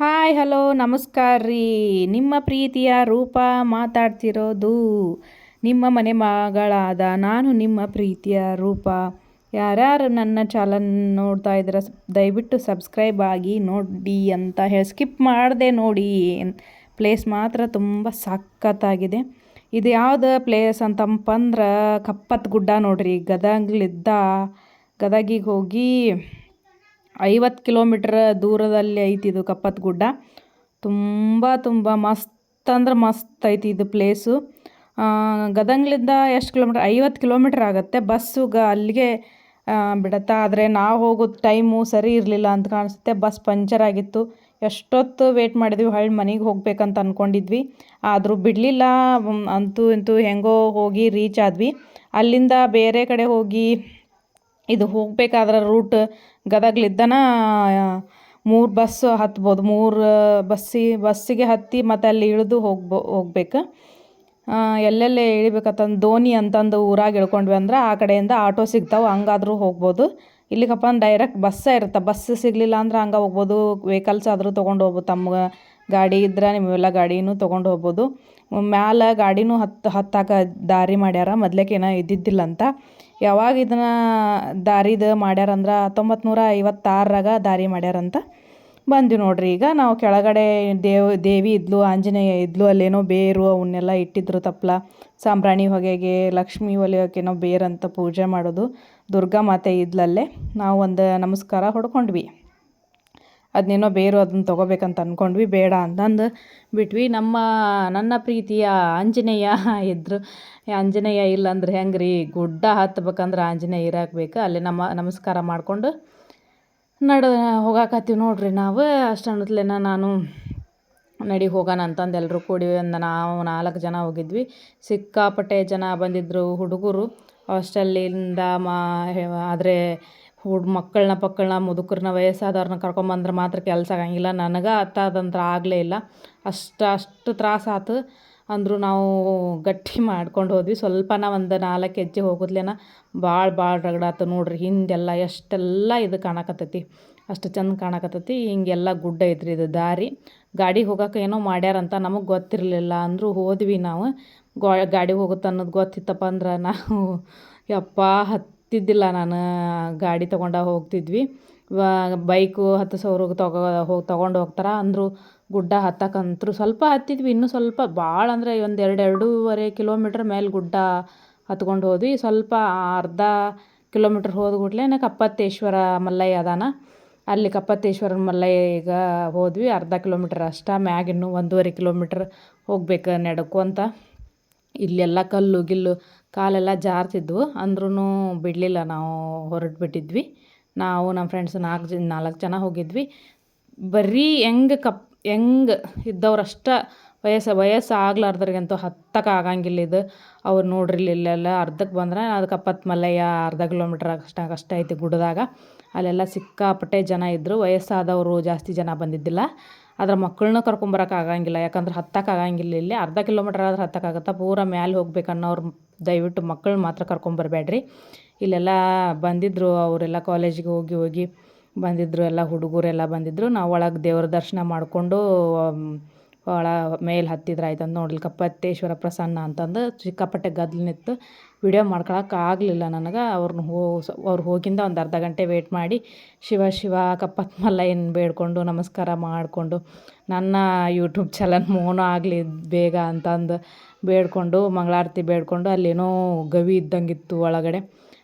Hi, hello, ನಮಸ್ಕಾರ ರೀ. ನಿಮ್ಮ ಪ್ರೀತಿಯ ರೂಪ ಮಾತಾಡ್ತಿರೋದು ನಿಮ್ಮ ಮನೆ ಮಗಳಾದ ನಾನು ನಿಮ್ಮ ಪ್ರೀತಿಯ ರೂಪ. ಯಾರ್ಯಾರು ನನ್ನ ಚಾನಲ್ ನೋಡ್ತಾ ಇದ್ದೀರ ದಯವಿಟ್ಟು ಸಬ್ಸ್ಕ್ರೈಬ್ ಆಗಿ ನೋಡಿ ಅಂತ ಹೇಳಿ, ಸ್ಕಿಪ್ ಮಾಡಿದೆ ನೋಡಿ. ಪ್ಲೇಸ್ ಮಾತ್ರ ತುಂಬ ಸಖತ್ತಾಗಿದೆ. ಇದು ಯಾವುದು ಪ್ಲೇಸ್ ಅಂತಂಪಂದ್ರೆ ಕಪ್ಪತ್ ಗುಡ್ಡ ನೋಡ್ರಿ. ಗದಗ್ಲಿದ್ದ, ಗದಗಿಗೆ ಹೋಗಿ ಐವತ್ತು ಕಿಲೋಮೀಟ್ರ್ ದೂರದಲ್ಲಿ ಐತಿ ಇದು ಕಪ್ಪತ್ ಗುಡ್ಡ ತುಂಬ ತುಂಬ ಮಸ್ತ್ ಅಂದ್ರೆ ಮಸ್ತ್ ಐತಿ ಇದು ಪ್ಲೇಸು ಗದಂಗ್ಲಿಂದ ಎಷ್ಟು ಕಿಲೋಮೀಟ್ರ್? ಐವತ್ತು ಕಿಲೋಮೀಟ್ರ್ ಆಗುತ್ತೆ. ಬಸ್ಸು ಗ ಅಲ್ಲಿಗೆ ಬಿಡತ್ತೆ. ಆದರೆ ನಾವು ಹೋಗೋದು ಟೈಮು ಸರಿ ಇರಲಿಲ್ಲ ಅಂತ ಕಾಣಿಸುತ್ತೆ. ಬಸ್ ಪಂಚರ್ ಆಗಿತ್ತು. ಎಷ್ಟೊತ್ತು ವೇಟ್ ಮಾಡಿದ್ವಿ. ಹಳ್ಳಿ ಮನೆಗೆ ಹೋಗ್ಬೇಕಂತ ಅಂದ್ಕೊಂಡಿದ್ವಿ ಆದರೂ ಬಿಡಲಿಲ್ಲ. ಅಂತೂ ಇಂತೂ ಹೆಂಗೋ ಹೋಗಿ ರೀಚ್ ಆದ್ವಿ. ಅಲ್ಲಿಂದ ಬೇರೆ ಕಡೆ ಹೋಗಿ ಇದು ಹೋಗಬೇಕಾದ್ರೆ ರೂಟ್ ಗದಗ್ಲಿದ್ದನ ಮೂರು ಬಸ್ ಹತ್ಬೋದು. ಮೂರು ಬಸ್ಸಿ, ಬಸ್ಸಿಗೆ ಹತ್ತಿ ಮತ್ತು ಅಲ್ಲಿ ಇಳಿದು ಹೋಗ್ಬೋ, ಹೋಗ್ಬೇಕು. ಎಲ್ಲೆಲ್ಲಿ ಇಳಿಬೇಕಂತಂದು ದೋಣಿ ಅಂತಂದು ಊರಾಗ ಇಳ್ಕೊಂಡ್ವಿ ಅಂದ್ರೆ ಆ ಕಡೆಯಿಂದ ಆಟೋ ಸಿಗ್ತಾವೆ, ಹಂಗಾದರೂ ಹೋಗ್ಬೋದು. ಇಲ್ಲಿಗಪ್ಪ ಅಂದ್ರೆ ಡೈರೆಕ್ಟ್ ಬಸ್ಸೇ ಇರುತ್ತೆ. ಬಸ್ ಸಿಗಲಿಲ್ಲ ಅಂದ್ರೆ ಹಂಗೆ ಹೋಗ್ಬೋದು. ವೆಹಿಕಲ್ಸ್ ಆದರೂ ತೊಗೊಂಡು ಹೋಗ್ಬೋದು. ತಮ್ಗೆ ಗಾಡಿ ಇದ್ರೆ ನಿಮ್ಮೆಲ್ಲ ಗಾಡಿನೂ ತೊಗೊಂಡು ಹೋಗ್ಬೋದು. ಮ್ಯಾಲೆ ಗಾಡಿನೂ ಹತ್ತು ಹತ್ತಾಕ ದಾರಿ ಮಾಡ್ಯಾರ. ಮೊದ್ಲೇಕೇನೋ ಇದ್ದಿದ್ದಿಲ್ಲ ಅಂತ ಯಾವಾಗ ಇದನ್ನ ದಾರಿದು ಮಾಡ್ಯಾರಂದ್ರೆ ಹತ್ತೊಂಬತ್ತು ನೂರ ಐವತ್ತಾರರಾಗ ದಾರಿ ಮಾಡ್ಯಾರಂತ ಬಂದ್ವಿ ನೋಡ್ರಿ. ಈಗ ನಾವು ಕೆಳಗಡೆ ದೇವ್, ದೇವಿ ಇದ್ಲು, ಆಂಜನೇಯ ಇದ್ಲು, ಅಲ್ಲೇನೋ ಬೇರು ಅವನ್ನೆಲ್ಲ ಇಟ್ಟಿದ್ರು ತಪ್ಪಲ ಸಾಂಬ್ರಾಣಿ ಹೊಗೆಗೆ, ಲಕ್ಷ್ಮೀ ಒಲಿಯೋಕೇನೋ ಬೇರಂತ ಪೂಜೆ ಮಾಡೋದು ದುರ್ಗಾ ಮಾತೆ ಇದ್ಲಲ್ಲೇ ನಾವು ಒಂದು ನಮಸ್ಕಾರ ಹೊಡ್ಕೊಂಡ್ವಿ. ಅದನ್ನೇನೋ ಬೇರು ಅದನ್ನ ತೊಗೋಬೇಕಂತ ಅಂದ್ಕೊಂಡ್ವಿ ಬೇಡ ಅಂತಂದು ಬಿಟ್ವಿ. ನಮ್ಮ, ನನ್ನ ಪ್ರೀತಿಯ ಆಂಜನೇಯ ಇದ್ದರು ಆಂಜನೇಯ ಇಲ್ಲ ಅಂದ್ರೆ ಹೆಂಗೆ ರೀ ಗುಡ್ಡ ಹತ್ಬೇಕಂದ್ರೆ ಆಂಜನೇಯ ಇರಾಕ್ಬೇಕು. ಅಲ್ಲಿ ನಮ್ಮ, ನಮಸ್ಕಾರ ಮಾಡಿಕೊಂಡು ನಡೆ, ಹೋಗಾಕತ್ತೀವಿ ನೋಡ್ರಿ ನಾವು. ಅಷ್ಟೊಂದ್ಲೆನ ನಾನು ನಡಿ ಹೋಗೋಣ ಅಂತಂದು ಎಲ್ಲರೂ ಕೂಡಿ ಒಂದು ನಾವು ನಾಲ್ಕು ಜನ ಹೋಗಿದ್ವಿ. ಸಿಕ್ಕಾಪಟ್ಟೆ ಜನ ಬಂದಿದ್ದರು ಹುಡುಗರು. ಹಾಸ್ಟೆಲ್ಲಿಂದ ಮಾ ಆದರೆ ಹುಡ್ ಮಕ್ಕಳನ್ನ ಪಕ್ಕಳನ್ನ ಮುದುಕರನ್ನ ವಯಸ್ಸಾದವ್ರನ್ನ ಕರ್ಕೊಂಬಂದ್ರೆ ಮಾತ್ರ ಕೆಲಸ ಆಗಂಗಿಲ್ಲ. ನನಗೆ ಹತ್ತದಂತ್ರ ಆಗಲೇ ಇಲ್ಲ. ಅಷ್ಟು ಅಷ್ಟು ತ್ರಾಸು ಆತು ಅಂದರೂ ನಾವು ಗಟ್ಟಿ ಮಾಡ್ಕೊಂಡು ಹೋದ್ವಿ. ಸ್ವಲ್ಪನ ಒಂದು ನಾಲ್ಕು ಹೆಜ್ಜೆ ಹೋಗೋದ್ಲೇನ ಭಾಳ ಭಾಳ ರಗಡಾತು ನೋಡ್ರಿ. ಹಿಂದೆಲ್ಲ ಎಷ್ಟೆಲ್ಲ ಇದು ಕಾಣಕತ್ತೈತಿ. ಅಷ್ಟು ಚಂದ ಕಾಣಕತ್ತೈತಿ. ಹಿಂಗೆಲ್ಲ ಗುಡ್ಡ ಐತ್ರಿ ಇದು ದಾರಿ. ಗಾಡಿ ಹೋಗೋಕೆ ಏನೋ ಮಾಡ್ಯಾರಂತ ನಮಗೆ ಗೊತ್ತಿರಲಿಲ್ಲ ಅಂದರೂ ಹೋದ್ವಿ ನಾವು. ಗಾಡಿ ಹೋಗುತ್ತೆ ಅನ್ನೋದು ಗೊತ್ತಿತ್ತಪ್ಪ ಅಂದ್ರೆ ನಾವು, ಯಪ್ಪ ಹತ್ತಿದ್ದಿಲ್ಲ ನಾನು, ಗಾಡಿ ತೊಗೊಂಡು ಹೋಗ್ತಿದ್ವಿ. ಬೈಕು ಹತ್ತು ಸಾವಿರ ತಗೋ, ಹೋಗಿ ತೊಗೊಂಡು ಹೋಗ್ತಾರೆ. ಅಂದರು ಗುಡ್ಡ ಹತ್ತಕ್ಕಂತೂ ಸ್ವಲ್ಪ ಹತ್ತಿದ್ವಿ, ಇನ್ನೂ ಸ್ವಲ್ಪ ಭಾಳ ಅಂದರೆ ಒಂದು ಎರಡು ಎರಡೂವರೆ ಕಿಲೋಮೀಟ್ರ್ ಮೇಲೆ ಗುಡ್ಡ ಹತ್ಕೊಂಡು ಹೋದ್ವಿ. ಸ್ವಲ್ಪ ಅರ್ಧ ಕಿಲೋಮೀಟ್ರ್ ಹೋದ ಕೂಡಲೇ ಕಪ್ಪತ್ತೇಶ್ವರ ಮಲ್ಲಯ್ಯ ಅದಾನ. ಅಲ್ಲಿ ಕಪ್ಪತ್ತೇಶ್ವರ ಮಲ್ಲಯ್ಯಗ ಹೋದ್ವಿ. ಅರ್ಧ ಕಿಲೋಮೀಟ್ರ್ ಅಷ್ಟ, ಮ್ಯಾಗ ಇನ್ನೂ ಒಂದೂವರೆ ಕಿಲೋಮೀಟ್ರ್ ಹೋಗ್ಬೇಕು ಅಂತ. ಇಲ್ಲೆಲ್ಲ ಕಲ್ಲು ಗಿಲ್ಲು ಕಾಲೆಲ್ಲ ಜಾರ್ತಿದ್ವು ಅಂದ್ರೂ ಬಿಡಲಿಲ್ಲ. ನಾವು ಹೊರಟು ಬಿಟ್ಟಿದ್ವಿ ನಾವು ನಮ್ಮ ಫ್ರೆಂಡ್ಸ್ ನಾಲ್ಕು ಜನ ನಾಲ್ಕು ಜನ ಹೋಗಿದ್ವಿ. ಬರೀ ಹೆಂಗೆ ಕಪ್, ಹೆಂಗೆ ಇದ್ದವ್ರಷ್ಟ ವಯಸ್ಸು ವಯಸ್ಸು ಆಗ್ಲಾರ್ದ್ರಿಗಂತೂ ಹತ್ತಕ್ಕೆ ಆಗಂಗಿಲ್ಲ ಇದು. ಅವ್ರು ನೋಡ್ರಿ ಇಲ್ಲೆಲ್ಲ ಅರ್ಧಕ್ಕೆ ಬಂದ್ರೆ ಅದಕ್ಕೆ ಅಪ್ಪತ್ತು ಮಲ್ಲಯ್ಯ ಅರ್ಧ ಕಿಲೋಮೀಟ್ರ್ ಅಷ್ಟು ಕಷ್ಟ ಐತಿ ಗುಡ್ಡದಾಗ ಅಲ್ಲೆಲ್ಲ ಸಿಕ್ಕಾಪಟ್ಟೆ ಜನ ಇದ್ದರು ವಯಸ್ಸಾದವರು ಜಾಸ್ತಿ ಜನ ಬಂದಿದ್ದಿಲ್ಲ. ಆದ್ರೆ ಮಕ್ಕಳನ್ನ ಕರ್ಕೊಂಬರಕ್ಕೆ ಆಗಂಗಿಲ್ಲ. ಯಾಕಂದ್ರೆ ಹತ್ತಕ್ಕೆ ಆಗಂಗಿಲ್ಲ ಇಲ್ಲಿ. ಅರ್ಧ ಕಿಲೋಮೀಟ್ರ್ ಆದ್ರೆ ಹತ್ತಕ್ಕಾಗತ್ತೆ ಪೂರ ಮ್ಯಾಲೆ ಹೋಗ್ಬೇಕು ಅನ್ನೋರು ದಯವಿಟ್ಟು ಮಕ್ಕಳು ಮಾತ್ರ ಕರ್ಕೊಂಬರ್ಬೇಡ್ರಿ. ಇಲ್ಲೆಲ್ಲ ಬಂದಿದ್ದರು ಅವರೆಲ್ಲ ಕಾಲೇಜಿಗೆ ಹೋಗಿ ಹೋಗಿ ಬಂದಿದ್ದರು ಎಲ್ಲ ಹುಡುಗರೆಲ್ಲ ಬಂದಿದ್ದರು ನಾವು ಒಳಗೆ ದೇವ್ರ ದರ್ಶನ ಮಾಡಿಕೊಂಡು ಒಳ ಮೇಲೆ ಹತ್ತಿದ್ರೆ ಆಯ್ತಂದು ನೋಡ್ಲಿ ಕಪ್ಪತ್ತೇಶ್ವರ ಪ್ರಸನ್ನ ಅಂತಂದು ಸಿಕ್ಕಾಪಟ್ಟೆ ಗದ್ಲು ನಿಂತು ವಿಡಿಯೋ ಮಾಡ್ಕೊಳಕ್ಕೆ ಆಗಲಿಲ್ಲ ನನಗೆ. ಅವ್ರನ್ನ ಹೋ, ಅವ್ರು ಹೋಗಿಂದ ಒಂದು ಅರ್ಧ ಗಂಟೆ ವೇಟ್ ಮಾಡಿ ಶಿವ ಶಿವ ಕಪ್ಪತ್ ಮಲ್ಲಯ್ಯನ ಬೇಡ್ಕೊಂಡು ನಮಸ್ಕಾರ ಮಾಡಿಕೊಂಡು ನನ್ನ ಯೂಟ್ಯೂಬ್ ಚಾನಲ್ ಮೋನೋ ಆಗಲಿ ಬೇಗ ಅಂತಂದು ಬೇಡಿಕೊಂಡು, ಮಂಗಳಾರತಿ ಬೇಡ್ಕೊಂಡು ಅಲ್ಲೇನೋ ಗವಿ ಇದ್ದಂಗಿತ್ತು ಒಳಗಡೆ.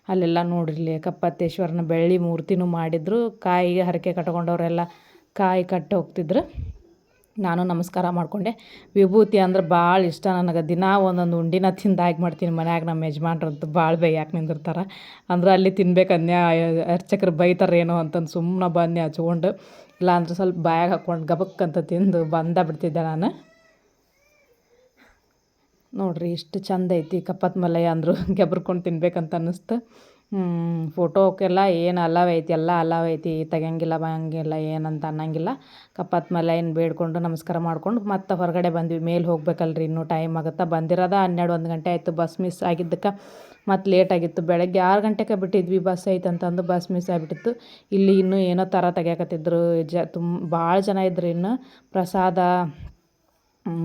ಅಲ್ಲೆಲ್ಲ ನೋಡಿರಲಿ ಕಪ್ಪತ್ತೇಶ್ವರನ ಬೆಳ್ಳಿ ಮೂರ್ತಿನೂ ಮಾಡಿದ್ರು. ಕಾಯಿಗೆ ಹರಕೆ ಕಟ್ಕೊಂಡವರೆಲ್ಲ ಕಾಯಿ ಕಟ್ಟಿ ಹೋಗ್ತಿದ್ರು. ನಾನು ನಮಸ್ಕಾರ ಮಾಡಿಕೊಂಡೆ. ವಿಭೂತಿ ಅಂದ್ರೆ ಭಾಳ ಇಷ್ಟ ನನಗೆ. ದಿನ ಒಂದೊಂದು ಉಂಡಿನ ತಿಂದು ಮಾಡ್ತೀನಿ ಮನ್ಯಾಗ ನಮ್ಮ ಯಜಮಾನ್ರದ್ದು. ಭಾಳ ಬೈಯಾಕೆ ನಿಂದಿರ್ತಾರೆ? ಅಂದ್ರೆ ಅಲ್ಲಿ ತಿನ್ಬೇಕು ಅನ್ಯ, ಅರ್ಚಕರು ಬೈತಾರೇನೋ ಅಂತಂದು ಸುಮ್ಮನೆ ಬನ್ನಿ ಹಚ್ಕೊಂಡು ಇಲ್ಲಾಂದ್ರೆ ಸ್ವಲ್ಪ ಬಾಯಾಗ ಹಾಕ್ಕೊಂಡು ಗಬಕ್ಕಂತ ತಿಂದು ಬಂದ ಬಿಡ್ತಿದ್ದೆ ನಾನು. ನೋಡಿರಿ ಇಷ್ಟು ಚಂದ ಐತಿ, ಕಪ್ಪತ್ ಮಲಯ ಅಂದರು ಗೆಬ್ರ್ಕೊಂಡು ತಿನ್ಬೇಕಂತ ಅನ್ನಿಸ್ತು. ಫೋಟೋಕ್ಕೆಲ್ಲ ಏನು ಅಲಾವ್ ಐತಿ, ಎಲ್ಲ ಅಲಾವ್ ಐತಿ, ತೆಗಿಯಂಗಿಲ್ಲ ಬಂಗಿಲ್ಲ ಏನಂತ ಅನ್ನಂಗಿಲ್ಲ. ಕಪ್ಪತ್ ಮೇಲೆ ಬೇಡ್ಕೊಂಡು ನಮಸ್ಕಾರ ಮಾಡ್ಕೊಂಡು ಮತ್ತೆ ಹೊರಗಡೆ ಬಂದ್ವಿ, ಮೇಲೆ ಹೋಗ್ಬೇಕಲ್ರಿ, ಇನ್ನೂ ಟೈಮ್ ಆಗುತ್ತಾ. ಬಂದಿರೋದ ಹನ್ನೆರಡು, ಒಂದು ಗಂಟೆ ಆಯಿತು ಬಸ್ ಮಿಸ್ ಆಗಿದ್ದಕ್ಕೆ, ಮತ್ತು ಲೇಟ್ ಆಗಿತ್ತು, ಬೆಳಗ್ಗೆ ಆರು ಗಂಟೆಗೆ ಬಿಟ್ಟಿದ್ವಿ ಬಸ್ ಐತಂತಂದು ಬಸ್ ಮಿಸ್ ಆಗಿಬಿಟ್ಟಿತ್ತು. ಇಲ್ಲಿ ಇನ್ನೂ ಏನೋ ಥರ ತೆಗಿಯಕತ್ತಿದ್ರು, ಜ ತುಂಬ ಭಾಳ ಜನ ಇದ್ರು ಇನ್ನು. ಪ್ರಸಾದ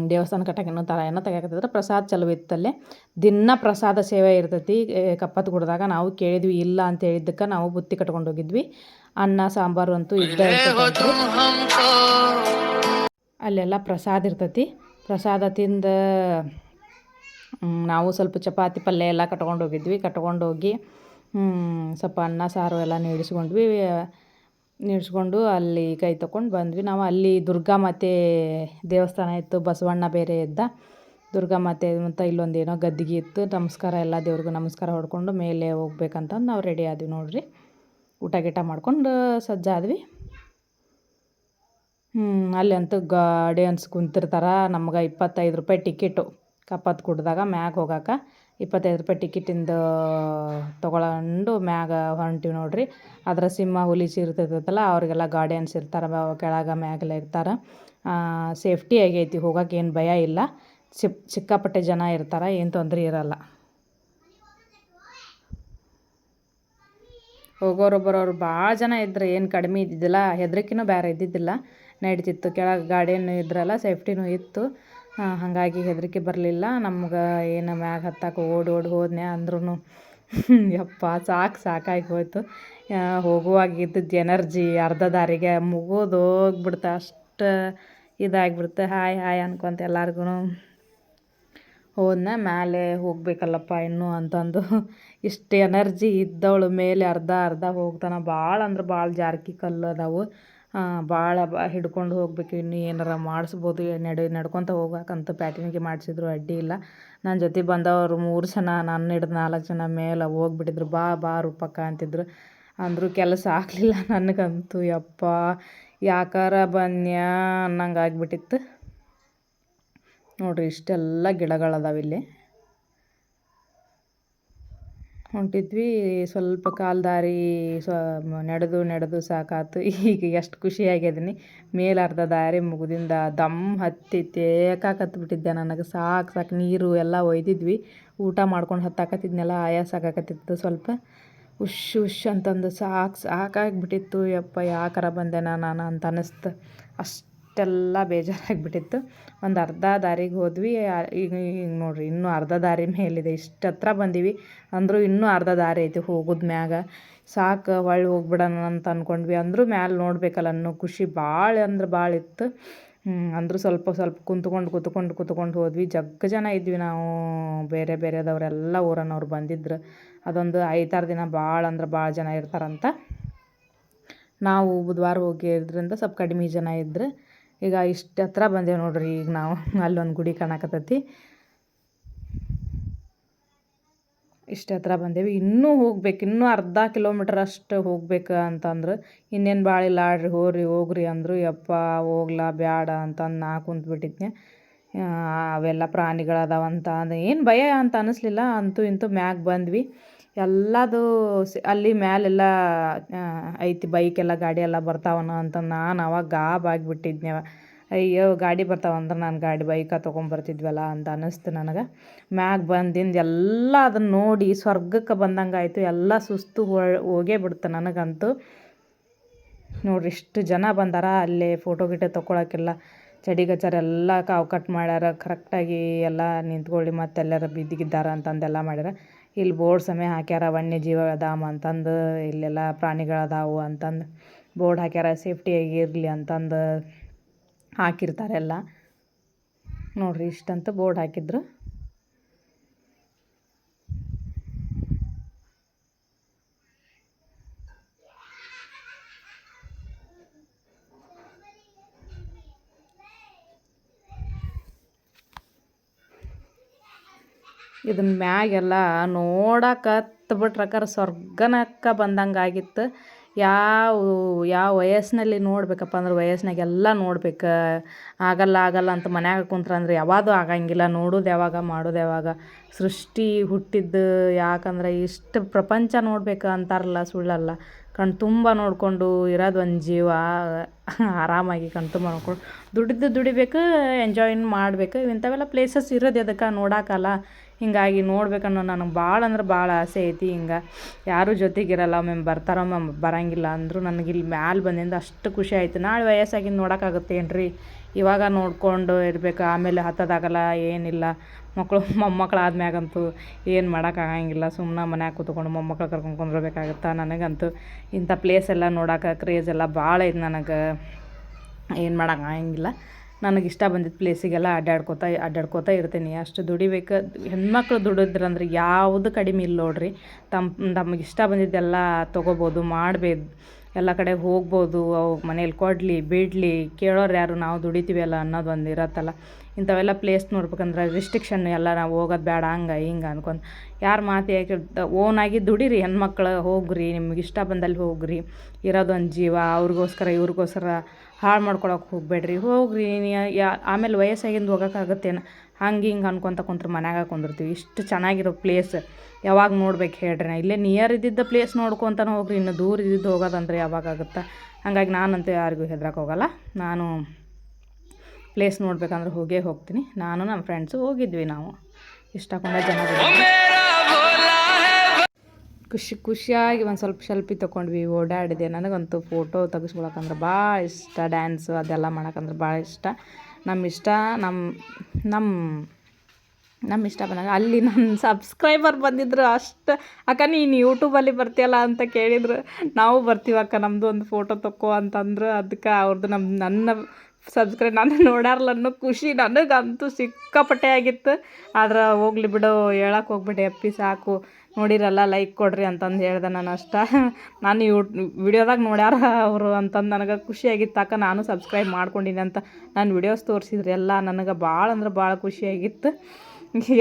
ದೇವಸ್ಥಾನ ಕಟ್ಟಕ್ಕೆ ಇನ್ನೂ ಥರ ಏನೋ ತೆಗಿಯಕತ್ತಿದ್ರು. ಪ್ರಸಾದ ಚಲೋ ಇತ್ತಲ್ಲೇ. ದಿನ ಪ್ರಸಾದ ಸೇವೆ ಇರ್ತೈತಿ. ಕಪ್ಪತ್ತು ಗುಡ್ದಾಗ ನಾವು ಕೇಳಿದ್ವಿ ಇಲ್ಲ ಅಂತ ಹೇಳಿದ್ದಕ್ಕೆ ನಾವು ಬುತ್ತಿ ಕಟ್ಕೊಂಡು ಹೋಗಿದ್ವಿ. ಅನ್ನ ಸಾಂಬಾರು ಅಂತೂ ಇದ್ದ. ಅಲ್ಲೆಲ್ಲ ಪ್ರಸಾದ ಇರ್ತೈತಿ. ಪ್ರಸಾದ ತಿಂದು ನಾವು ಸ್ವಲ್ಪ ಚಪಾತಿ ಪಲ್ಯ ಎಲ್ಲ ಕಟ್ಕೊಂಡು ಹೋಗಿದ್ವಿ. ಕಟ್ಕೊಂಡು ಹೋಗಿ ಸ್ವಲ್ಪ ಅನ್ನ ಸಾರು ಎಲ್ಲ ನೀಡಿಸ್ಕೊಂಡ್ವಿ. ನೀಡಿಸ್ಕೊಂಡು ಅಲ್ಲಿ ಕೈ ತೊಗೊಂಡು ಬಂದ್ವಿ. ನಾವು ಅಲ್ಲಿ ದುರ್ಗಾ ಮಾತೆ ದೇವಸ್ಥಾನ ಇತ್ತು, ಬಸವಣ್ಣ ಬೇರೆ ಇದ್ದ. ದುರ್ಗಾಮಾತೆ ಮತ್ತು ಇಲ್ಲೊಂದು ಏನೋ ಗದ್ದಿಗೆ ಇತ್ತು. ನಮಸ್ಕಾರ, ಎಲ್ಲ ದೇವ್ರಿಗೂ ನಮಸ್ಕಾರ ಹೊಡ್ಕೊಂಡು ಮೇಲೆ ಹೋಗ್ಬೇಕಂತಂದು ನಾವು ರೆಡಿ ಆದ್ವಿ ನೋಡ್ರಿ. ಊಟ ಗೀಟ ಮಾಡ್ಕೊಂಡು ಸಜ್ಜಾದ್ವಿ ಹ್ಞೂ ಅಲ್ಲಿ ಅಂತೂ ಗಾಡಿಯನ್ಸ್ ಕುಂತಿರ್ತಾರೆ. ನಮ್ಗೆ ಇಪ್ಪತ್ತೈದು ರೂಪಾಯಿ ಟಿಕೆಟು ಕಪ್ಪತ್ತು ಕುಡ್ದಾಗ ಮ್ಯಾಗ ಹೋಗಕ್ಕೆ ಇಪ್ಪತ್ತೈದು ರೂಪಾಯಿ ಟಿಕೆಟಿಂದು ತೊಗೊಳಂಡು ಮ್ಯಾಗ ಹೊಂಟಿವಿ ನೋಡಿರಿ. ಅದರ ಸಿಂಹ ಹುಲಿ ಇರ್ತೈತಲ್ಲ ಅವರಿಗೆಲ್ಲ ಗಾರ್ಡಿಯನ್ಸ್ ಇರ್ತಾರೆ ಕೆಳಗೆ ಮ್ಯಾಗೆಲ್ಲ ಇರ್ತಾರೆ. ಸೇಫ್ಟಿ ಆಗೈತಿ, ಹೋಗೋಕೆ ಏನು ಭಯ ಇಲ್ಲ. ಸಿಪ್ ಸಿಕ್ಕಾಪಟ್ಟೆ ಜನ ಇರ್ತಾರೆ, ಏನು ತೊಂದರೆ ಇರಲ್ಲ. ಹೋಗೋರು ಬರೋರು ಭಾಳ ಜನ ಇದ್ರೆ ಏನು ಕಡಿಮೆ ಇದ್ದಿದ್ದಿಲ್ಲ, ಹೆದರಿಕಿನೂ ಬೇರೆ ಇದ್ದಿದ್ದಿಲ್ಲ. ನಡೀತಿತ್ತು, ಕೆಳಗೆ ಗಾಡಿಯನ್ನು ಇದ್ರಲ್ಲ ಸೇಫ್ಟಿನೂ ಇತ್ತು. ಹಾಗಾಗಿ ಹೆದರಿಕೆ ಬರಲಿಲ್ಲ. ನಮ್ಗೆ ಏನು ಮ್ಯಾಗ ಹತ್ತಕ್ಕೆ ಓಡಿ ಓಡಿ ಹೋದ್ನೆ ಅಂದ್ರೂ ಯಪ್ಪ, ಸಾಕು ಸಾಕಾಗಿ ಹೋಯ್ತು. ಹೋಗುವಾಗ ಇದ್ದಿದ್ದು ಎನರ್ಜಿ ಅರ್ಧ ದಾರಿಗೆ ಮುಗೋದು ಹೋಗ್ಬಿಡ್ತು ಅಷ್ಟು ಇದಾಗಿಬಿಡ್ತು. ಹಾಯ್ ಹಾಯ್ ಅನ್ಕೊಂತ ಎಲ್ಲಾರ್ಗು ಹೋದ್ನ ಮೇಲೆ ಹೋಗಬೇಕಲ್ಲಪ್ಪ ಇನ್ನೂ ಅಂತಂದು. ಇಷ್ಟು ಎನರ್ಜಿ ಇದ್ದವಳು ಮೇಲೆ ಅರ್ಧ ಅರ್ಧ ಹೋಗ್ತಾನೆ. ಭಾಳ ಅಂದ್ರೆ ಭಾಳ ಜಾರಕಿ ಕಲ್ಲು ಅದಾವು. ಭಾಳ ಬಾ ಹಿಡ್ಕೊಂಡು ಹೋಗ್ಬೇಕು. ಇನ್ನು ಏನಾರ ಮಾಡಿಸ್ಬೋದು, ನಡೆ ನಡ್ಕೊತ ಹೋಗಕ್ಕಂತ ಪ್ಯಾಟಿನಿಗೆ ಮಾಡಿಸಿದ್ರು, ಅಡ್ಡಿ ಇಲ್ಲ. ನನ್ನ ಜೊತೆ ಬಂದವರು ಮೂರು ಜನ ನನ್ನ ಹಿಡ್ದು ನಾಲ್ಕು ಜನ ಮೇಲೆ ಹೋಗ್ಬಿಟ್ಟಿದ್ರು. ಬಾ ಬಾ ರೂಪಕ್ಕ ಅಂತಿದ್ರು. ಅಂದರೂ ಕೆಲಸ ಆಗಲಿಲ್ಲ ನನಗಂತೂ. ಯಪ್ಪ, ಯಾಕಾರ ಬನ್ಯಾ ಅನ್ನಂಗೆ ಆಗ್ಬಿಟ್ಟಿತ್ತು ನೋಡಿರಿ, ಇಷ್ಟೆಲ್ಲ ಗಿಡಗಳದಾವ ಇಲ್ಲಿ. ಹೊಂಟಿದ್ವಿ. ಸ್ವಲ್ಪ ಕಾಲು ದಾರಿ ಸ್ವ, ನಡೆದು ನಡೆದು ಸಾಕಾತು. ಈಗ ಎಷ್ಟು ಖುಷಿ ಆಗ್ಯದೀನಿ ಮೇಲೆ ಅರ್ಧ ದಾರಿ ಮುಗಿದಿಂದ ದಮ್ ಹತ್ತಿ ತೇಕಾಕತ್ಬಿಟ್ಟಿದ್ದೆ ನನಗೆ. ಸಾಕು ಸಾಕು ನೀರು ಎಲ್ಲ ಒಯ್ದಿದ್ವಿ. ಊಟ ಮಾಡ್ಕೊಂಡು ಹತ್ತಾಕತ್ತಿದ್ನೆಲ್ಲ, ಆಯಾಸ ಆಗಾಕತ್ತಿತ್ತು ಸ್ವಲ್ಪ. ಉಶ್ ಉಶ್ ಅಂತಂದು ಸಾಕು, ಸಾಕಾಗಿಬಿಟ್ಟಿತ್ತು. ಯಪ್ಪ, ಯಾಕಾರ ಬಂದೆ ನಾನು ಅಂತ ಅನ್ನಿಸ್ತು ಅಷ್ಟೆಲ್ಲ ಬೇಜಾರಾಗಿಬಿಟ್ಟಿತ್ತು. ಒಂದು ಅರ್ಧ ದಾರಿಗೆ ಹೋದ್ವಿ. ಈಗ ಈಗ ನೋಡ್ರಿ, ಇನ್ನೂ ಅರ್ಧ ದಾರಿ ಮೇಲಿದೆ. ಇಷ್ಟು ಹತ್ರ ಬಂದೀವಿ. ಅಂದರೂ ಇನ್ನೂ ಅರ್ಧ ದಾರಿ ಐತಿ ಹೋಗೋದು ಮ್ಯಾಗ. ಸಾಕು ಹೊಳ್ಳಿ ಹೋಗ್ಬಿಡೋಣ ಅಂತ ಅಂದ್ಕೊಂಡ್ವಿ ಅಂದರೂ ಮ್ಯಾಲೆ ನೋಡ್ಬೇಕಲ್ಲ, ಅನ್ನೋ ಖುಷಿ ಭಾಳ ಅಂದ್ರೆ ಭಾಳ ಇತ್ತು. ಅಂದರೂ ಸ್ವಲ್ಪ ಸ್ವಲ್ಪ ಕುಂತ್ಕೊಂಡು, ಕುತ್ಕೊಂಡು ಕುತ್ಕೊಂಡು ಹೋದ್ವಿ. ಜಗ್ಗ ಜನ ಇದ್ವಿ ನಾವು. ಬೇರೆ, ಬೇರೆದವರೆಲ್ಲ ಊರನ್ನವ್ರು ಬಂದಿದ್ರು. ಅದೊಂದು ಐದಾರು ದಿನ ಭಾಳ ಅಂದ್ರೆ ಭಾಳ ಜನ ಇರ್ತಾರಂತ. ನಾವು ಬುಧವಾರ ಹೋಗಿದ್ರಿಂದ ಸ್ವಲ್ಪ ಕಡಿಮೆ ಜನ ಇದ್ರು. ಈಗ ಇಷ್ಟು ಹತ್ರ ಬಂದೇವೆ ನೋಡ್ರಿ, ಈಗ ನಾವು ಅಲ್ಲೊಂದು ಗುಡಿ ಕಾಣಕತ್ತೈತಿ. ಇಷ್ಟು ಹತ್ರ ಬಂದೇವಿ. ಇನ್ನೂ ಹೋಗ್ಬೇಕು, ಇನ್ನೂ ಅರ್ಧ ಕಿಲೋಮೀಟ್ರ್ ಅಷ್ಟು ಹೋಗ್ಬೇಕು ಅಂತಂದ್ರೆ. ಇನ್ನೇನು ಭಾಳ ಇಲ್ಲ ಆಡ್ರಿ, ಹೋಗ್ರಿ ಹೋಗ್ರಿ ಅಂದರು. ಯಪ್ಪ, ಹೋಗ್ಲಾ, ಬ್ಯಾಡ ಅಂತಂದು ನಾ ಕುಂತ್ಬಿಟ್ಟಿದ್ನೆ. ಅವೆಲ್ಲ ಪ್ರಾಣಿಗಳದಾವಂತ ಅದು, ಏನು ಭಯ ಅಂತ ಅನ್ನಿಸ್ಲಿಲ್ಲ ಅಂತೂ ಇಂತೂ ಮ್ಯಾಗ ಬಂದ್ವಿ. ಎಲ್ಲದು ಅಲ್ಲಿ ಮ್ಯಾಲೆಲ್ಲ ಐತಿ ಬೈಕೆಲ್ಲ ಗಾಡಿ ಎಲ್ಲ ಬರ್ತಾವನ ಅಂತ ನಾನು ಅವಾಗ ಗಾಬ್ ಆಗಿಬಿಟ್ಟಿದ್ನೆ ಅಯ್ಯೋ, ಗಾಡಿ ಬರ್ತಾವಂದ್ರೆ ನಾನು ಗಾಡಿ ಬೈಕ ತೊಗೊಂಬರ್ತಿದ್ವಲ್ಲ ಅಂತ ಅನ್ನಿಸ್ತು ನನಗೆ. ಮ್ಯಾಗ ಬಂದಿಂದ ಎಲ್ಲ ಅದನ್ನು ನೋಡಿ ಸ್ವರ್ಗಕ್ಕೆ ಬಂದಂಗೆ ಆಯಿತು. ಎಲ್ಲ ಸುಸ್ತು ಹೋಗೇ ಬಿಡ್ತು ನನಗಂತೂ. ನೋಡ್ರಿ ಇಷ್ಟು ಜನ ಬಂದಾರ, ಅಲ್ಲೇ ಫೋಟೋ ಗಿಟೋ ತೊಗೊಳಕ್ಕೆಲ್ಲ ಚಡಿ ಗಚಾರ ಎಲ್ಲ ಕಾವು ಕಟ್ ಮಾಡ್ಯಾರ. ಕರೆಕ್ಟಾಗಿ ಎಲ್ಲ ನಿಂತ್ಕೊಳ್ಳಿ ಮತ್ತೆ ಎಲ್ಲಾರ ಬಿದ್ದಿಗಿದ್ದಾರ ಅಂತಂದೆಲ್ಲ ಮಾಡ್ಯಾರ. ಇಲ್ಲಿ ಬೋರ್ಡ್ ಸಮಯ ಹಾಕ್ಯಾರ ವನ್ಯಜೀವ ಧಾಮ್ ಅಂತಂದು, ಇಲ್ಲೆಲ್ಲ ಪ್ರಾಣಿಗಳದಾವು ಅಂತಂದು ಬೋರ್ಡ್ ಹಾಕ್ಯಾರ ಸೇಫ್ಟಿಯಾಗಿ ಇರಲಿ ಅಂತಂದು ಹಾಕಿರ್ತಾರೆ ಎಲ್ಲ ನೋಡ್ರಿ ಇಷ್ಟಂತ ಬೋರ್ಡ್ ಹಾಕಿದ್ರು. ಇದನ್ನ ಮ್ಯಾಗೆಲ್ಲ ನೋಡಕ್ಕೆ ಬಿಟ್ರಕ್ಕಾರ ಸ್ವರ್ಗನಕ್ಕ ಬಂದಂಗೆ ಆಗಿತ್ತು ಯಾವ ಯಾವ ವಯಸ್ಸಿನಲ್ಲಿ ನೋಡ್ಬೇಕಪ್ಪ ಅಂದ್ರೆ ವಯಸ್ಸಿನಾಗೆಲ್ಲ ನೋಡ್ಬೇಕು. ಆಗಲ್ಲ ಆಗಲ್ಲ ಅಂತ ಮನ್ಯಾಗ ಕುಂತ್ರಂದ್ರೆ ಯಾವಾಗೂ ಆಗಂಗಿಲ್ಲ, ನೋಡೋದು ಯಾವಾಗ, ಮಾಡೋದು ಯಾವಾಗ. ಸೃಷ್ಟಿ ಹುಟ್ಟಿದ್ದು ಯಾಕಂದ್ರೆ ಇಷ್ಟು ಪ್ರಪಂಚ ನೋಡ್ಬೇಕು ಅಂತಾರಲ್ಲ ಸುಳ್ಳಲ್ಲ. ಕಣ್ ತುಂಬ ನೋಡಿಕೊಂಡು ಇರೋದು ಒಂದು ಜೀವ, ಆರಾಮಾಗಿ ಕಣ್ ತುಂಬ ನೋಡ್ಕೊಂಡು ದುಡಿದು ದುಡಿಬೇಕು ಎಂಜಾಯ್ ಮಾಡ್ಬೇಕು, ಇಂಥವೆಲ್ಲ ಪ್ಲೇಸಸ್ ಇರೋದು ಎದಕ್ಕೆ ನೋಡೋಕ್ಕಲ್ಲ ಹೀಗಾಗಿ ನೋಡ್ಬೇಕನ್ನೋ ನನಗೆ ಭಾಳ ಅಂದ್ರೆ ಭಾಳ ಆಸೆ ಐತಿ. ಹಿಂಗೆ ಯಾರೂ ಜೊತೆಗಿರಲ್ಲ ಮ್ಯಾಮ್ ಬರ್ತಾರೋ ಮ್ಯಾಮ್ ಬರೋಂಗಿಲ್ಲ ಅಂದರು ನನಗೆ ಇಲ್ಲಿ ಮ್ಯಾಲೆ ಬಂದಿಂದ ಅಷ್ಟು ಖುಷಿ ಆಯಿತು. ನಾಳೆ ವಯಸ್ಸಾಗಿ ನೋಡೋಕ್ಕಾಗುತ್ತೆ ರೀ ಇವಾಗ ನೋಡಿಕೊಂಡು ಇರಬೇಕು. ಆಮೇಲೆ ಹತ್ತೋದಾಗಲ್ಲ, ಏನಿಲ್ಲ. ಮಕ್ಕಳು ಮೊಮ್ಮಕ್ಳು ಆದ್ಮ್ಯಾಗಂತೂ ಏನು ಮಾಡೋಕ್ಕಾಗಂಗಿಲ್ಲ. ಸುಮ್ಮನೆ ಮನ್ಯಾಗ ಕೂತ್ಕೊಂಡು ಮೊಮ್ಮಕ್ಳು ಕರ್ಕೊಂಡು ನನಗಂತೂ. ಇಂಥ ಪ್ಲೇಸ್ ಎಲ್ಲ ನೋಡೋಕೆ ಕ್ರೇಜ್ ಎಲ್ಲ ಭಾಳ ಐತೆ ನನಗೆ. ಏನು ಮಾಡೋಕ್ಕಾಗಂಗಿಲ್ಲ. ನನಗೆ ಇಷ್ಟ ಬಂದಿದ್ದ ಪ್ಲೇಸಿಗೆಲ್ಲ ಅಡ್ಡಾಡ್ಕೋತ ಅಡ್ಡಾಡ್ಕೋತ ಇರ್ತೀನಿ. ಅಷ್ಟು ದುಡಿಬೇಕು. ಹೆಣ್ಮಕ್ಳು ದುಡಿದ್ರಂದ್ರೆ ಯಾವುದು ಕಡಿಮೆ ಇಲ್ಲ ನೋಡ್ರಿ. ತಮ್ಮ ತಮಗೆ ಇಷ್ಟ ಬಂದಿದ್ದೆಲ್ಲ ತೊಗೋಬೋದು, ಮಾಡ್ಬೋದು, ಎಲ್ಲ ಕಡೆ ಹೋಗ್ಬೋದು, ಅವು ಮನೇಲಿ ಕೊಡಲಿ, ಬಿಡಲಿ, ಕೇಳೋರು ಯಾರು ನಾವು ದುಡಿತೀವಲ್ಲ ಅನ್ನೋದು ಒಂದು ಇರತ್ತಲ್ಲ. ಇಂಥವೆಲ್ಲ ಪ್ಲೇಸ್ ನೋಡ್ಬೇಕಂದ್ರೆ ರಿಸ್ಟ್ರಿಕ್ಷನ್ ಎಲ್ಲ ನಾವು ಹೋಗೋದು ಬೇಡ, ಹಂಗೆ, ಹಿಂಗೆ ಅನ್ಕೊಂಡು. ಯಾರು ಮಾತು ಯಾಕೆ ಓನಾಗಿ ದುಡೀರಿ ಹೆಣ್ಮಕ್ಳು, ಹೋಗ್ರಿ ನಿಮ್ಗೆ ಇಷ್ಟ ಬಂದಲ್ಲಿ ಹೋಗ್ರಿ. ಇರೋದೊಂದು ಜೀವ, ಅವ್ರಿಗೋಸ್ಕರ, ಇವ್ರಿಗೋಸ್ಕರ ಹಾಳು ಮಾಡ್ಕೊಳಕ್ಕೆ ಹೋಗಬೇಡ್ರಿ. ಹೋಗ್ರಿ ಯಾ, ಆಮೇಲೆ ವಯಸ್ಸಾಗಿಂದು ಹೋಗೋಕ್ಕಾಗತ್ತೇನು? ಹಂಗೆ ಹಿಂಗೆ ಅನ್ಕೊತ ಕುಂತ್ರೆ ಮನ್ಯಾಗ ಕುಂದಿರ್ತೀವಿ. ಇಷ್ಟು ಚೆನ್ನಾಗಿರೋ ಪ್ಲೇಸ್ ಯಾವಾಗ ನೋಡ್ಬೇಕು ಹೇಳ್ರಿ ನಾ. ಇಲ್ಲೇ ನಿಯರ್ ಇದ್ದಿದ್ದ ಪ್ಲೇಸ್ ನೋಡ್ಕೊತಾನೆ ಹೋಗ್ರಿ. ಇನ್ನು ದೂರ ಇದ್ದಿದ್ದು ಹೋಗೋದಂದ್ರೆ ಯಾವಾಗ ಆಗುತ್ತೆ? ಹಾಗಾಗಿ ನಾನಂತೂ ಯಾರಿಗೂ ಹೆದ್ರಕ್ಕೆ ಹೋಗಲ್ಲ. ನಾನು ಪ್ಲೇಸ್ ನೋಡ್ಬೇಕಂದ್ರೆ ಹೋಗೇ ಹೋಗ್ತೀನಿ. ನಾನು ನಮ್ಮ ಫ್ರೆಂಡ್ಸು ಹೋಗಿದ್ವಿ ನಾವು. ಇಷ್ಟಕೊಂಡ ಜನ ಖುಷಿ ಖುಷಿಯಾಗಿ ಒಂದು ಸ್ವಲ್ಪ ಸೆಲ್ಫಿ ತೊಗೊಂಡ್ವಿ, ಓಡಾಡಿದೆ. ನನಗಂತೂ ಫೋಟೋ ತೆಗಿಸ್ಕೊಳಕಂದ್ರೆ ಭಾಳ ಇಷ್ಟ ಡ್ಯಾನ್ಸು ಅದೆಲ್ಲ ಮಾಡೋಕಂದ್ರೆ ಭಾಳ ಇಷ್ಟ. ನಮ್ಮ ಇಷ್ಟ ನಮ್ಮ ನಮ್ಮ ನಮ್ಮ ಇಷ್ಟ ಬಂದಾಗ ಅಲ್ಲಿ ನನ್ನ ಸಬ್ಸ್ಕ್ರೈಬರ್ ಬಂದಿದ್ರು ಅಷ್ಟು, ಅಕ್ಕ ನೀನು ಯೂಟ್ಯೂಬಲ್ಲಿ ಬರ್ತೀಯಲ್ಲ ಅಂತ ಕೇಳಿದ್ರು. ನಾವು ಬರ್ತೀವಿ ಅಕ್ಕ ನಮ್ಮದು ಒಂದು ಫೋಟೋ ತಕ್ಕೋ ಅಂತಂದ್ರೆ. ಅದಕ್ಕೆ ಅವ್ರದ್ದು ನಮ್ಮ ನನ್ನ ಸಬ್ಸ್ಕ್ರೈಬ್ ನಾನು ನೋಡಾರಲ್ಲ ಅನ್ನೋ ಖುಷಿ ನನಗಂತೂ ಸಿಕ್ಕಾಪಟ್ಟೆ ಆಗಿತ್ತು. ಆದ್ರೆ ಹೋಗ್ಲಿ ಬಿಡು ಹೇಳಕ್ಕೆ ಹೋಗ್ಬಿಡಿ, ಅಪ್ಪಿ ಸಾಕು. ನೋಡಿರಲ್ಲ ಲೈಕ್ ಕೊಡ್ರಿ ಅಂತಂದು ಹೇಳ್ದೆ ನಾನು ಅಷ್ಟ. ನಾನು ಯೂ, ವಿಡಿಯೋದಾಗ ನೋಡ್ಯಾರ ಅವರು ಅಂತಂದು ನನಗೆ ಖುಷಿಯಾಗಿತ್ತು ನಾನು ಸಬ್ಸ್ಕ್ರೈಬ್ ಮಾಡ್ಕೊಂಡಿನಿ ಅಂತ ನಾನು ವಿಡಿಯೋಸ್ ತೋರಿಸಿದ್ರಿ ಎಲ್ಲ, ನನಗೆ ಭಾಳ ಅಂದ್ರೆ ಭಾಳ ಖುಷಿಯಾಗಿತ್ತು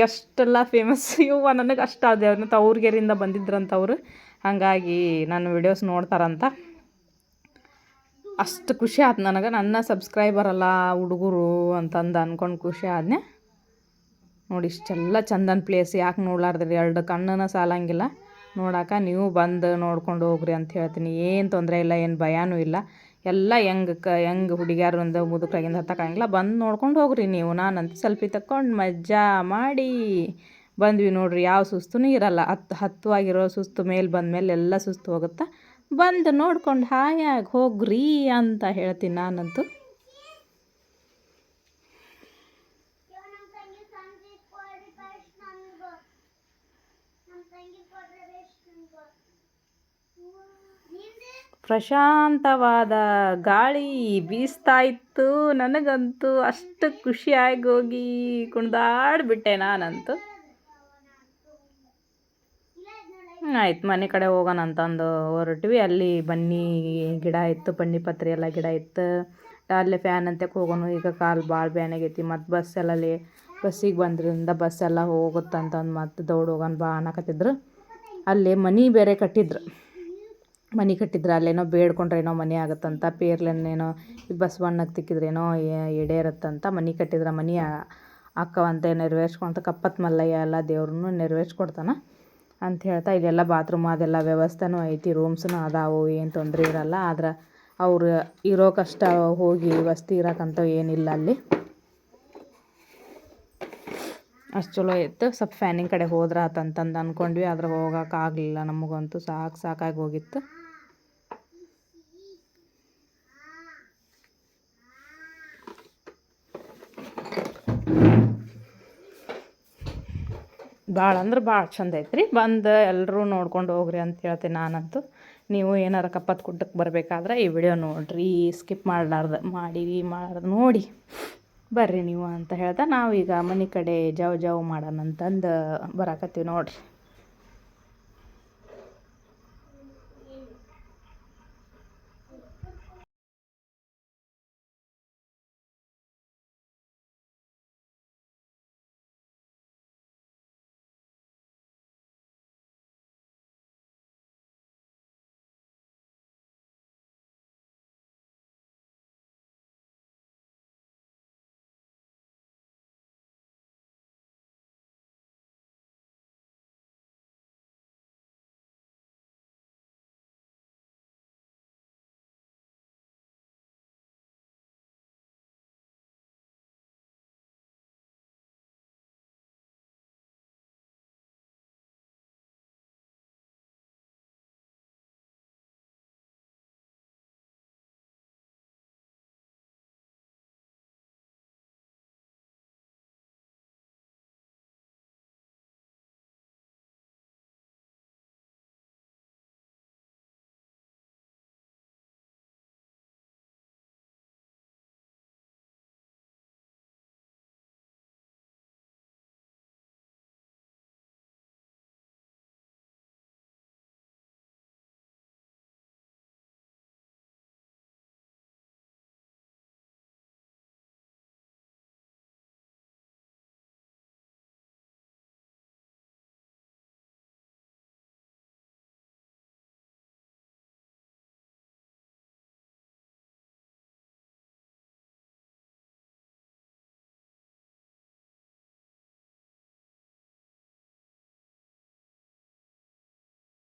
ಎಷ್ಟೆಲ್ಲ ಫೇಮಸ್ ಇವ ನನಗೆ ಅಷ್ಟ ಅದೇ ಮತ್ತು ಅವ್ರಿಗೆರಿಂದ ಬಂದಿದ್ರಂತ ಅವರು. ಹಾಗಾಗಿ ನನ್ನ ವಿಡಿಯೋಸ್ ನೋಡ್ತಾರಂತ. ಅಷ್ಟು ಖುಷಿ ಆತು ನನಗೆ, ನನ್ನ ಸಬ್ಸ್ಕ್ರೈಬರ್ ಅಲ್ಲ ಹುಡುಗರು ಅಂತಂದು ಅಂದ್ಕೊಂಡು ಖುಷಿ ಆದ್ನೆ. ನೋಡಿ, ಇಷ್ಟೆಲ್ಲ ಚಂದನ ಪ್ಲೇಸ್ ಯಾಕೆ ನೋಡ್ಲಾರ್ದ್ರಿ? ಎರಡು ಕಣ್ಣನ ಸಾಲಂಗಿಲ್ಲ. ನೋಡಾಕ ನೀವು ಬಂದು ನೋಡ್ಕೊಂಡು ಹೋಗ್ರಿ ಅಂತ ಹೇಳ್ತೀನಿ. ಏನು ತೊಂದರೆ ಇಲ್ಲ, ಏನು ಭಯನೂ ಇಲ್ಲ. ಎಲ್ಲ ಹೆಂಗೆ ಕ, ಹೆಂಗೆ ಹುಡುಗಿಯಾರು ಒಂದು ಮುದುಕರಾಗಿಂದ ಹತ್ತಕ್ಕಾಗಿಲ್ಲ ಬಂದು ನೋಡ್ಕೊಂಡು ಹೋಗ್ರಿ ನೀವು. ನಾನಂತ ಸೆಲ್ಫಿ ತಕ್ಕೊಂಡು ಮಜಾ ಮಾಡಿ ಬಂದ್ವಿ ನೋಡ್ರಿ. ಯಾವ ಸುಸ್ತೂ ಇರಲ್ಲ. ಹತ್ತು ಹತ್ತುವಾಗಿರೋ ಸುಸ್ತು ಮೇಲೆ ಬಂದಮೇಲೆ ಎಲ್ಲ ಸುಸ್ತು ಹೋಗುತ್ತೆ ಬಂದು ನೋಡ್ಕೊಂಡು ಹಾಯಾಗಿ ಹೋಗ್ರಿ ಅಂತ ಹೇಳ್ತೀನಿ ನಾನಂತೂ. ಪ್ರಶಾಂತವಾದ ಗಾಳಿ ಬೀಸ್ತಾ ಇತ್ತು ನನಗಂತೂ. ಅಷ್ಟು ಖುಷಿಯಾಗಿ ಹೋಗಿ ಕುಣ್ದಾಡ್ಬಿಟ್ಟೆ ನಾನಂತೂ. ಆಯ್ತು, ಮನೆ ಕಡೆ ಹೋಗೋಣ ಅಂತಂದು ಹೊರಟ್ವಿ. ಅಲ್ಲಿ ಬನ್ನಿ, ಗಿಡ ಇತ್ತು ಬನ್ನಿ ಪತ್ರೆ ಎಲ್ಲ ಗಿಡ ಇತ್ತು. ಅಲ್ಲೇ ಫ್ಯಾನ್ ಅಂತಕ್ಕೆ ಹೋಗೋಣ. ಈಗ ಕಾಲು ಭಾಳ ಬ್ಯಾನ್ ಆಗೈತಿ. ಮತ್ತು ಬಸ್ ಎಲ್ಲ ಅಲ್ಲಿ ಬಸ್ಸಿಗೆ ಬಂದ್ರಿಂದ ಬಸ್ ಎಲ್ಲ ಹೋಗುತ್ತಂತಂದು ಮತ್ತು ದೌಡ್ ಹೋಗೋಣ ಬಾ ಅನ್ನಕತ್ತಿದ್ರು. ಅಲ್ಲಿ ಮನೆ ಬೇರೆ ಕಟ್ಟಿದ್ರು. ಮನೆ ಕಟ್ಟಿದ್ರೆ ಅಲ್ಲೇನೋ ಬೇಡ್ಕೊಂಡ್ರೇನೋ ಮನೆ ಆಗುತ್ತಂತ ಪೇರ್ಲೆನೇನೋ ಬಸವಣ್ಣಗೆ ತಿಕ್ಕಿದ್ರೇನೋ ಈಡೇರುತ್ತಂತ ಮನೆ ಕಟ್ಟಿದ್ರೆ ಮನೆ ಅಕ್ಕವಂತೆ ನೆರವೇರ್ಸ್ಕೊಂತ ಕಪ್ಪತ್ ಮಲ್ಲಯ್ಯ ಎಲ್ಲ ದೇವ್ರನ್ನೂ ನೆರವೇರ್ಸ್ಕೊಡ್ತಾನೆ ಅಂತ ಹೇಳ್ತಾ, ಇಲ್ಲೆಲ್ಲ ಬಾತ್ರೂಮ್ ಅದೆಲ್ಲ ವ್ಯವಸ್ಥೆನೂ ಐತಿ, ರೂಮ್ಸ್ನೂ ಅದಾವು, ಏನು ತೊಂದರೆ ಇರೋಲ್ಲ, ಆದ್ರೆ ಅವ್ರು ಇರೋ ಕಷ್ಟ ಹೋಗಿ ವಸ್ತಿ ಇರೋಕ್ಕಂತ ಏನಿಲ್ಲ ಅಲ್ಲಿ. ಅಷ್ಟು ಚಲೋ ಇತ್ತು, ಸ್ವಲ್ಪ ಫ್ಯಾನಿಂಗ್ ಕಡೆ ಹೋದ್ರೆ ಆತಂತಂದು ಅಂದ್ಕೊಂಡ್ವಿ ಆದ್ರೆ ಹೋಗೋಕ್ಕಾಗಲಿಲ್ಲ ನಮಗಂತೂ ಸಾಕು ಸಾಕಾಗಿ ಹೋಗಿತ್ತು. ಭಾಳ ಅಂದ್ರೆ ಭಾಳ ಚಂದ ಐತ್ರಿ. ಬಂದು ಎಲ್ಲರೂ ನೋಡ್ಕೊಂಡು ಹೋಗ್ರಿ ಅಂತ ಹೇಳ್ತೀನಿ ನಾನಂತೂ. ನೀವು ಏನಾರ ಕಪ್ಪತ್ ಕುಡ್ಡಕ್ಕೆ ಬರಬೇಕಾದ್ರೆ ಈ ವಿಡಿಯೋ ನೋಡಿರಿ ಸ್ಕಿಪ್ ಮಾಡಲಾರ್ದು, ಮಾಡಿ ಮಾಡಾರ್ದು ನೋಡಿ. ಬರ್ರಿ ನೀವು ಅಂತ ಹೇಳ್ದೆ ನಾವೀಗ ಮನೆ ಕಡೆ ಜಾವ್ ಜಾವ್ ಮಾಡೋಣ ಅಂತಂದು ಬರಾಕತ್ತೀವಿ ನೋಡಿರಿ.